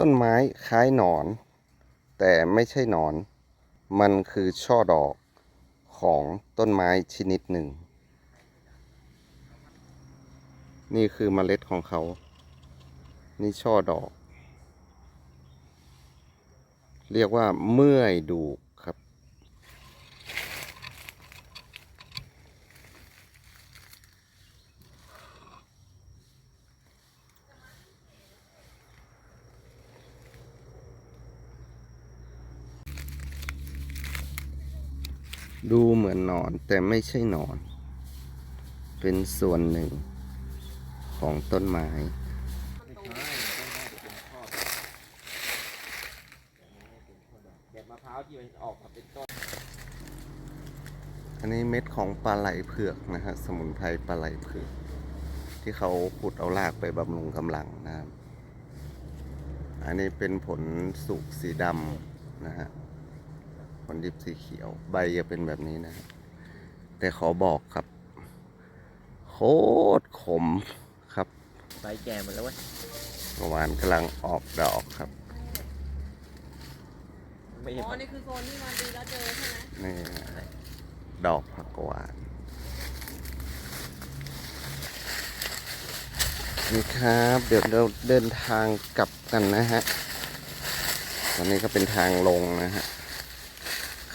ต้นไม้คล้ายหนอน แต่ไม่ใช่หนอน มันคือช่อดอกของต้นไม้ชนิดหนึ่ง นี่คือเมล็ดของเขา นี่ช่อดอก เรียกว่าเมื่อยดูกครับ ดูเหมือนหนอนแต่ไม่ใช่หนอน เป็นส่วนหนึ่งของต้นไม้แบบมะพร้าวที่มันออกมาเป็นต้นอันนี้เม็ดของปลาไหลเผือกนะฮะ สมุนไพรปลาไหลเผือก ที่เขาขุดเอารากไปบำรุงกำลังนะครับ อันนี้เป็นผลสุกสีดำนะฮะ ผลดิบสีเขียว ใบจะเป็นแบบนี้นะฮะแต่ขอบอกครับ โคตรขมครับ ใบแก่หมดแล้วเว้ยเมื่อวานกำลังออกดอกครับ ไม่เห็นอ๋อ นี่คือโซนที่มาดูแล้วเจอใช่ไหมนี่นะดอกผักหวาน นี่ครับ เดี๋ยวเราเดินทางกลับกันนะฮะ ตอนนี้ก็เป็นทางลงนะฮะ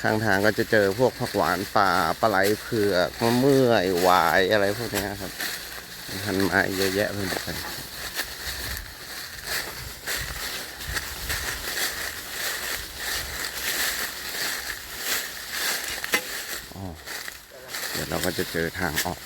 ข้างทางก็จะเจอพวกผักหวานป่าปลาไหลเผือกมะเมื่อยวายอะไรพวกนี้ครับหันไม้เยอะแยะไปหมดเลยอ๋อเดี๋ยวเราก็จะเจอทางออก